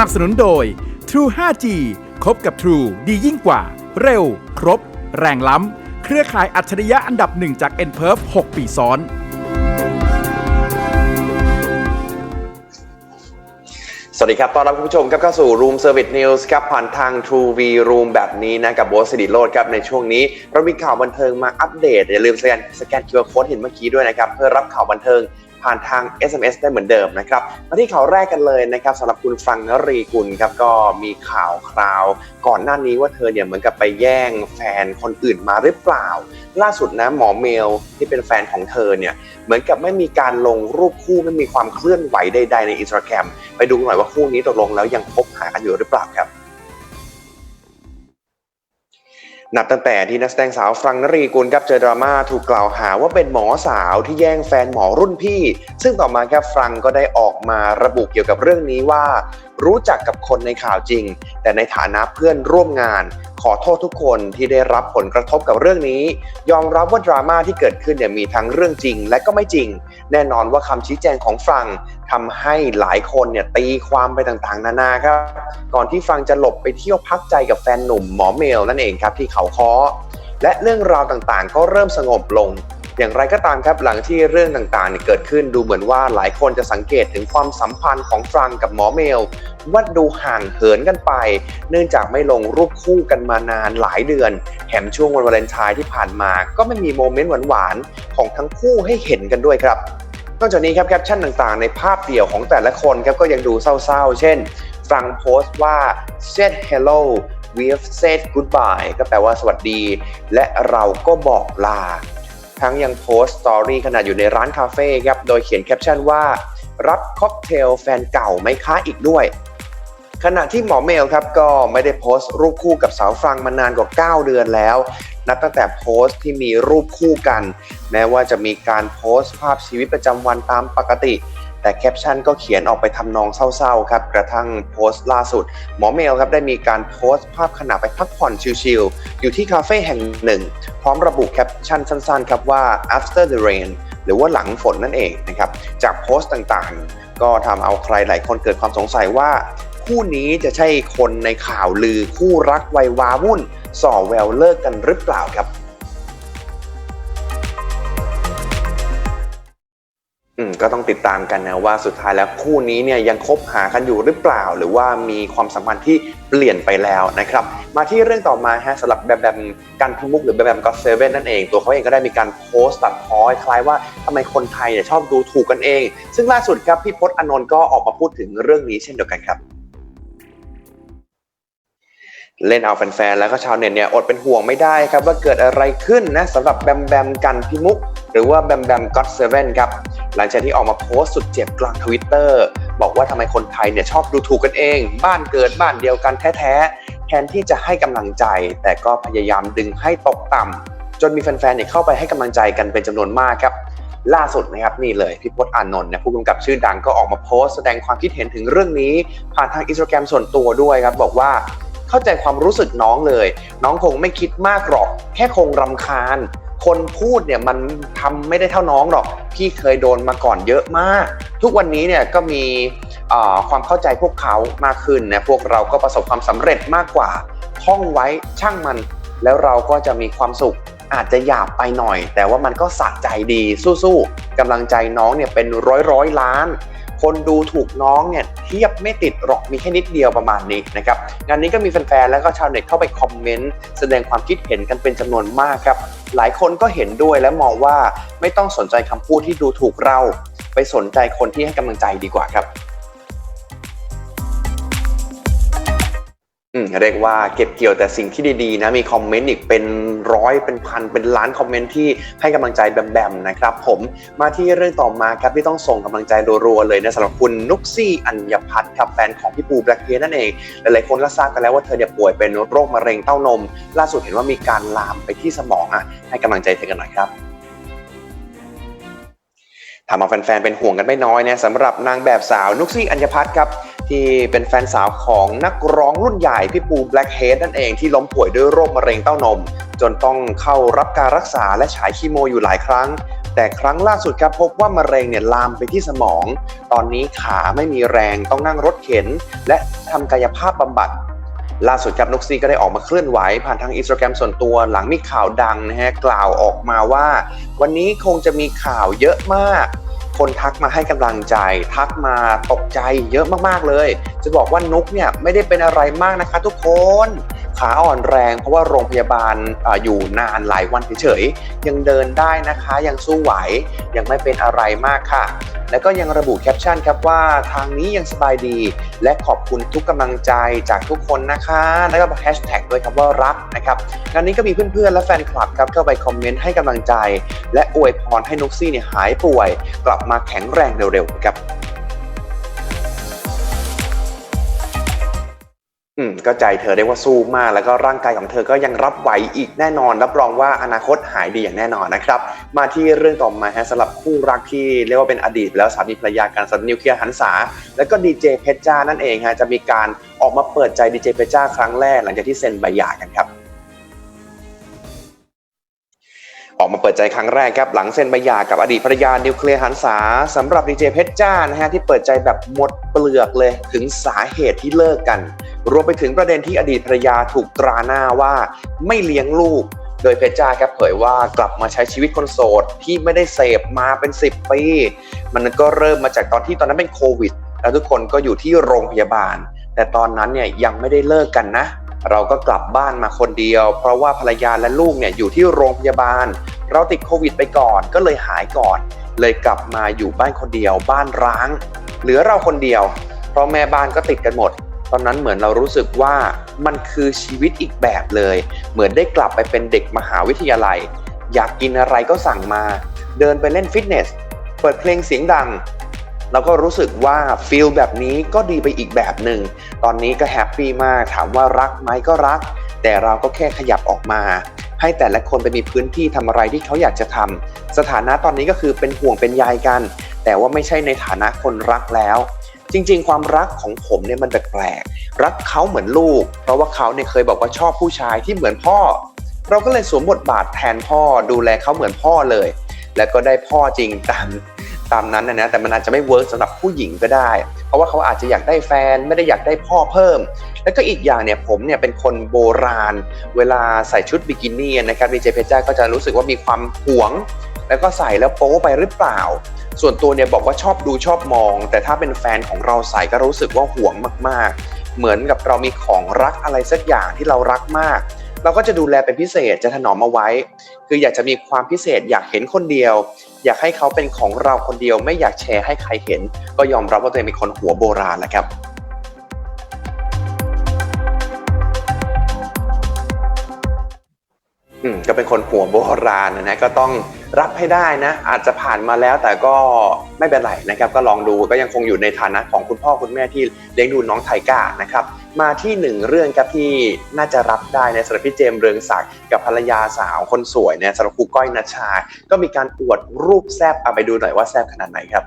นับสนุนโดย True 5G คบกับ True ดียิ่งกว่า เร็ว ครบ แรงล้ำ เครือข่ายอัจฉริยะอันดับหนึ่งจาก n p e r f 6 ปีซ้อน สวัสดีครับ ต้อนรับคุณผู้ชมครับเข้าสู่ Room Service News ครับ ผ่านทาง True V Room แบบนี้นะ กับโบสสิริโรดครับ ในช่วงนี้ เรามีข่าวบันเทิงมาอัปเดต อย่าลืมสแกนสแกน QR Code เห็นเมื่อกี้ด้วยนะครับ เพื่อรับข่าวบันเทิง ผ่านทาง SMS ได้เหมือนเดิมนะครับมาที่ข่าวแรกกันเลยนะครับสำหรับคุณฟังนรีกุลครับก็มีข่าวคราว ก่อนหน้านี้ว่าเธอเนี่ยเหมือนกับไปแย่งแฟนคนอื่นมาหรือเปล่า ล่าสุดนะหมอเมลที่เป็นแฟนของเธอเนี่ยเหมือนกับไม่มีการลงรูปคู่ไม่มีความเคลื่อนไหวใดๆในอินสตาแกรมไปดูหน่อยว่าคู่นี้ตกลงแล้วยังคบหากันอยู่หรือเปล่าครับ นับตั้งแต่ที่นักแสดงสาวฟรังนรีกุลครับเจอดราม่าถูกกล่าวหาว่าเป็นหมอสาวที่แย่งแฟนหมอรุ่นพี่ ซึ่งต่อมาครับฟรังก็ได้ออกมาระบุเกี่ยวกับเรื่องนี้ว่า รู้จักกับคนในข่าวจริง แต่ในฐานะเพื่อนร่วมงาน ขอโทษทุกคนที่ได้รับผลกระทบกับเรื่องนี้ ยอมรับว่าดราม่าที่เกิดขึ้นเนี่ยมีทั้งเรื่องจริงและก็ไม่จริง แน่นอนว่าคำชี้แจงของฟรังทำให้หลายคนเนี่ยตีความไปต่างๆ นานาครับ ก่อนที่ฟรังจะหลบไปเที่ยวพักใจกับแฟนหนุ่มหมอเมลนั่นเองครับที่เขาคอและเรื่องราวต่างๆ ก็เริ่มสงบลง อย่างไรก็ตามครับหลังที่เรื่องต่างๆเเกิดขึ้นดูเหมือนว่าหลายคนจะสังเกตถึงความสัมพันธ์ของฟรังกับหมอเมล ว่าดูห่างเหินกันไป เนื่องจากไม่ลงรูปคู่กันมานานหลายเดือน แถมช่วงวันวาเลนไทน์ที่ผ่านมา ก็ไม่มีโมเมนต์หวานๆของทั้งคู่ให้เห็นกันด้วยครับนอกจากนี้ครับแคปชั่นต่างๆ ในภาพเดี่ยวของแต่ละคนครับก็ยังดูเศร้าๆ เช่นฟรังโพสต์ว่า said hello we've said goodbye ก็แปลว่าสวัสดี และเราก็บอกลา ทั้งยังโพสต์สตอรี่ขณะอยู่ในร้านคาเฟ่ครับ โดยเขียนแคปชั่นว่า รับค็อกเทลแฟนเก่าไหมคะอีกด้วย ขณะที่หมอเมลครับก็ไม่ได้โพสต์รูปคู่กับสาวฟรังมานานกว่า 9 เดือนแล้ว นับตั้งแต่โพสต์ที่มีรูปคู่กัน แม้ว่าจะมีการโพสต์ภาพชีวิตประจำวันตามปกติ แต่แคปชั่นก็เขียนออกไปทำนองเศร้าๆครับกระทั่งโพสต์ล่าสุด หมอเมลครับได้มีการโพสต์ภาพขณะไปพักผ่อนชิลๆอยู่ที่คาเฟ่แห่งหนึ่ง พร้อมระบุแคปชั่นสั้นๆครับว่า after the rain หรือว่าหลังฝนนั่นเองนะครับจากโพสต์ต่างๆ ก็ทำเอาใครหลายคนเกิดความสงสัยว่าคู่นี้จะใช่คนในข่าวลือคู่รักวัยวาวุ่น ส่อแววเลิกกันหรือเปล่าครับ อืมก็ต้องติดตามกันนะว่าสุดท้ายแล้วคู่นี้เนี่ยยังคบหากันอยู่หรือเปล่า หรือว่ามีความสัมพันธ์ที่เปลี่ยนไปแล้วนะครับ มาที่เรื่องต่อมาฮะสำหรับแบบแบบการพิมุกหรือแบบแบบก็เซเว่นนั่นเอง ตัวเขาเองก็ได้มีการโพสต์ตัดพ้อคล้ายว่าทำไมคนไทยเนี่ยชอบดูถูกกันเอง ซึ่งล่าสุดครับพี่พจน์อานนท์ก็ออกมาพูดถึงเรื่องนี้เช่นเดียวกันครับเล่นเอาแฟนๆ แล้วก็ชาวเน็ตเนี่ยอดเป็นห่วงไม่ได้ครับว่าเกิดอะไรขึ้นนะสำหรับแบมแบมกันพิมุก หรือว่าแบมแบมก็อตเซเว่นครับ หลังจากที่ออกมาโพสต์สุดเจ็บกลางทวิตเตอร์บอกว่าทำไมคนไทยเนี่ยชอบดูถูกกันเอง บ้านเกิดบ้านเดียวกันแท้ๆ แทนที่จะให้กำลังใจ แต่ก็พยายามดึงให้ตกต่ำจนมีแฟนๆเนี่ยเข้าไปให้กำลังใจกันเป็นจำนวนมากครับล่าสุดนะครับนี่เลยพี่พจน์อานนท์นผู้กำกับชื่อดังก็ออกมาโพสต์แสดงความคิดเห็นถึงเรื่องนี้ ผ่านทางอินสตาแกรมส่วนตัวด้วยครับ บอกว่าเข้าใจความรู้สึกน้องเลย น้องคงไม่คิดมากหรอก แค่คงรำคาญ คนพูดเนี่ยมันทำไม่ได้เท่าน้องหรอกพี่เคยโดนมาก่อนเยอะมาก ทุกวันนี้เนี่ยก็มีความเข้าใจพวกเขามากขึ้นนะพวกเราก็ประสบความสำเร็จมากกว่าท่องไว้ช่างมัน แล้วเราก็จะมีความสุขอาจจะหยาบไปหน่อย แต่ว่ามันก็สะใจดีสู้ๆกำลังใจน้องเนี่ยเป็นร้อยร้อยล้าน คนดูถูกน้องเนี่ยเทียบไม่ติดหรอกมีแค่นิดเดียวประมาณนี้นะครับงานนี้ก็มีแฟนๆแล้วก็ชาวเน็ตเข้าไปคอมเมนต์แสดงความคิดเห็นกันเป็นจำนวนมากครับหลายคนก็เห็นด้วยและมองว่าไม่ต้องสนใจคำพูดที่ดูถูกเรา ไปสนใจคนที่ให้กำลังใจดีกว่าครับ เรียกว่าเก็บเกี่ยวแต่สิ่งที่ดีๆนะมีคอมเมนต์อีกเป็นร้อยเป็นพันเป็นล้านคอมเมนต์ที่ให้กำลังใจแบมๆนะครับ ผมมาที่เรื่องต่อมาครับที่ต้องส่งกำลังใจรัวๆเลยนะสำหรับคุณนุกซี่อัญญพัฒน์ครับแฟนของพี่ปูแบล็คเพียนั่นเองหลายๆคนก็ทราบกันแล้วว่าเธอเนี่ยป่วยเป็นโรคมะเร็งเต้านม ล่าสุดเห็นว่ามีการลามไปที่สมองอะให้กำลังใจเธอกันหน่อยครับทำเอาแฟนๆเป็นห่วงกันไม่น้อยนะสำหรับนางแบบสาวนุกซี่อัญญพัฒน์ครับ ที่เป็นแฟนสาวของนักร้องรุ่นใหญ่พี่ปูแบล็คเฮดนั่นเองที่ล้มป่วยด้วยโรคมะเร็งเต้านม จนต้องเข้ารับการรักษาและฉายคีโมอยู่หลายครั้ง แต่ครั้งล่าสุดครับพบว่ามะเร็งเนี่ยลามไปที่สมอง ตอนนี้ขาไม่มีแรงต้องนั่งรถเข็น และทำกายภาพบำบัดล่าสุดครับนุกซี่ก็ได้ออกมาเคลื่อนไหว ผ่านทางอินสตาแกรมส่วนตัวหลังมีข่าวดังนะฮะกล่าวออกมาว่า วันนี้คงจะมีข่าวเยอะมาก คนทักมาให้กำลังใจ ทักมาตกใจเยอะมากๆเลย จะบอกว่านุกเนี่ยไม่ได้เป็นอะไรมากนะคะทุกคน ขาอ่อนแรง เพราะว่าโรงพยาบาลออยู่นานหลายวันเฉยๆ ยังเดินได้นะคะ ยังสู้ไหว ยังไม่เป็นอะไรมากค่ะ แล้วก็ยังระบุแคปชั่นครับว่าทางนี้ยังสบายดี และขอบคุณทุกกำลังใจจากทุกคนนะคะ แล้วก็แฮชแท็กด้วยครับว่ารักนะครับงานนี้ก็มีเพื่อนๆ และแฟนคลับครับเข้าไปคอมเมนต์ให้กำลังใจ และอวยพรให้นุกซี่เนี่ยหายป่วย กลับมาแข็งแรงเร็วๆครับ อืมก็ใจเธอได้ว่าสู้มากแล้วก็ร่างกายของเธอก็ยังรับไหวอีกแน่นอน รับรองว่าอนาคตหายดีอย่างแน่นอนนะครับ มาที่เรื่องต่อมาฮะสำหรับคู่รักที่เรียกว่าเป็นอดีต แล้วสามีภรรยากันสำหรับนิวเคลียร์หันษาแล้วก็ดีเจเพชรจ้านั่นเองฮะจะมีการออกมาเปิดใจดีเจเพชรจ้าครั้งแรกหลังจากที่เซ็นใบหย่ากันครับ ปิดใจครั้งแรกครับหลังเซ็นใบหย่ากับอดีตภรรยานิวเคลียร์หันษาสำหรับดีเจเพชรจ้านะฮะที่เปิดใจแบบหมดเปลือกเลยถึงสาเหตุที่เลิกกัน รวมไปถึงประเด็นที่อดีตภรรยาถูกตราหน้าว่าไม่เลี้ยงลูก โดยเพชรจ้าครับเผยว่ากลับมาใช้ชีวิตคนโสดที่ไม่ได้เสพมาเป็น 10 ปี มันก็เริ่มมาจากตอนที่ตอนนั้นเป็นโควิด แล้วทุกคนก็อยู่ที่โรงพยาบาล แต่ตอนนั้นเนี่ยยังไม่ได้เลิกกันนะ เราก็กลับบ้านมาคนเดียว เพราะว่าภรรยาและลูกเนี่ยอยู่ที่โรงพยาบาล เราติดโควิดไปก่อน ก็เลยหายก่อน เลยกลับมาอยู่บ้านคนเดียว บ้านร้าง เหลือเราคนเดียว เพราะแม่บ้านก็ติดกันหมด ตอนนั้นเหมือนเรารู้สึกว่ามันคือชีวิตอีกแบบเลย เหมือนได้กลับไปเป็นเด็กมหาวิทยาลัย อยากกินอะไรก็สั่งมา เดินไปเล่นฟิตเนส เปิดเพลงเสียงดังแล้วก็รู้สึกว่าฟีลแบบนี้ก็ดีไปอีกแบบหนึ่ง ตอนนี้ก็แฮปปี้มาก ถามว่ารักไหมก็รัก แต่เราก็แค่ขยับออกมา ให้แต่ละคนไปมีพื้นที่ทำอะไรที่เขาอยากจะทำสถานะตอนนี้ก็คือเป็นห่วงเป็นใยกัน แต่ว่าไม่ใช่ในฐานะคนรักแล้ว จริง ๆ ความรักของผมเนี่ยมันแปลกๆรักเขาเหมือนลูก เพราะว่าเขาเนี่ยเคยบอกว่าชอบผู้ชายที่เหมือนพ่อ เราก็เลยสวมบทบาทแทนพ่อดูแลเขาเหมือนพ่อเลย แล้วก็ได้พ่อจริงตามตามนั้นนะนะแต่มันอาจจะไม่เวิร์กสำหรับผู้หญิงก็ได้ เพราะว่าเขาอาจจะอยากได้แฟนไม่ได้อยากได้พ่อเพิ่ม แล้วก็อีกอย่างเนี่ยผมเนี่ยเป็นคนโบราณ เวลาใส่ชุดบิกินี่นะครับดีเจเพชจ้าก็จะรู้สึกว่ามีความหวง แล้วก็ใส่แล้วโป๊ไปหรือเปล่า ส่วนตัวเนี่ยบอกว่าชอบดูชอบมอง แต่ถ้าเป็นแฟนของเราใส่ก็รู้สึกว่าหวงมากๆ เหมือนกับเรามีของรักอะไรสักอย่างที่เรารักมาก เราก็จะดูแลเป็นพิเศษจะถนอมเอาไว้ คืออยากจะมีความพิเศษอยากเห็นคนเดียว อยากให้เขาเป็นของเราคนเดียวไม่อยากแชร์ให้ใครเห็น ก็ยอมรับว่าตัวเองเป็นคนหัวโบราณแหละครับอืมก็เป็นคนหัวโบราณนะนะก็ต้องรับให้ได้นะ อาจจะผ่านมาแล้วแต่ก็ไม่เป็นไรนะครับ ก็ลองดูก็ยังคงอยู่ในฐานะของคุณพ่อคุณแม่ที่เลี้ยงดูน้องไทก้านะครับ มาที่หนึ่งเรื่องครับที่น่าจะรับได้ในสำหรับพี่เจมเรืองศักดิ์กับภรรยาสาวคนสวยเนี่ยสำหรับครูก้อยนัชชา ก็มีการอวดรูปแซบเอาไปดูหน่อยว่าแซบขนาดไหนครับ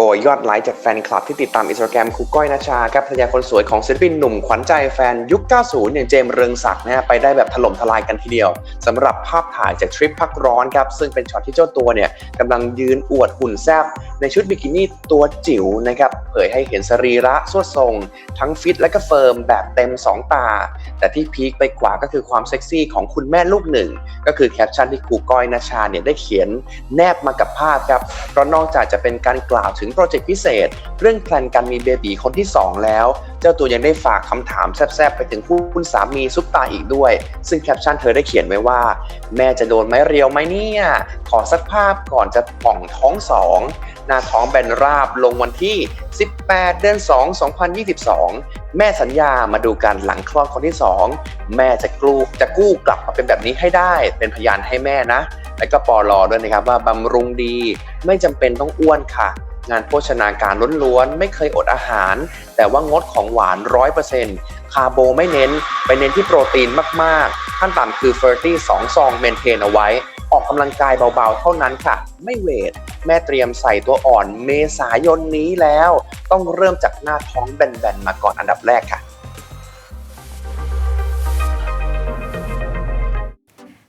โกยยอดไลค์จากแฟนคลับที่ติดตามอินสตาแกรมครูก้อยนาชาครับภรรยาคนสวยของศิลปินหนุ่มขวัญใจแฟนยุค 90 อย่างเจมเรืองศักดิ์นะฮะไปได้แบบถล่มทลายกันทีเดียวสำหรับภาพถ่ายจากทริปพักร้อนครับ ซึ่งเป็นช็อตที่เจ้าตัวเนี่ยกำลังยืนอวดหุ่นแซบในชุดบิกินี่ตัวจิ๋วนะครับเผยให้เห็นสรีระสวดทรง ทั้งฟิตและก็เฟิร์มแบบเต็ม 2 ตา แต่ที่พีคไปกว่าก็คือความเซ็กซี่ของคุณแม่ลูกหนึ่ง ก็คือแคปชั่นที่ครูก้อยนาชาเนี่ยได้เขียนแนบมากับภาพครับเพราะนอกจากจะเป็นการกล่าวถึงโปรเจกต์พิเศษ เรื่องแพลนการมีเบบีคนที่ 2 แล้ว เจ้าตัวยังได้ฝากคำถามแซบๆ ไปถึงคุณสามีซุปตาอีกด้วย ซึ่งแคปชั่นเธอได้เขียนไว้ว่า แม่จะโดนไม้เรียวไหมเนี่ย ขอสักภาพก่อนจะป่องท้องสองหน้าท้องแบนราบลงวันที่ 18 เดือน 2 2022 แม่สัญญามาดูกันหลังคลอดคนที่ 2 แม่จะกู้จะกู้กลับมาเป็นแบบนี้ให้ได้ เป็นพยานให้แม่นะ แล้วก็ปอลอด้วยนะครับว่าบำรุงดี ไม่จำเป็นต้องอ้วนค่ะ งานโภชนาการล้วนๆ ไม่เคยอดอาหาร แต่ว่างดของหวาน 100%คาร์โบไม่เน้น ไปเน้นที่โปรตีนมากๆ ขั้นต่ำคือ30 2ซองเมนเทนเอาไว้ ออกกำลังกายเบาๆ เท่านั้นค่ะ ไม่เวท แม่เตรียมใส่ตัวอ่อนเมษายนนี้แล้ว ต้องเริ่มจากหน้าท้องแบนๆ มาก่อนอันดับแรกค่ะ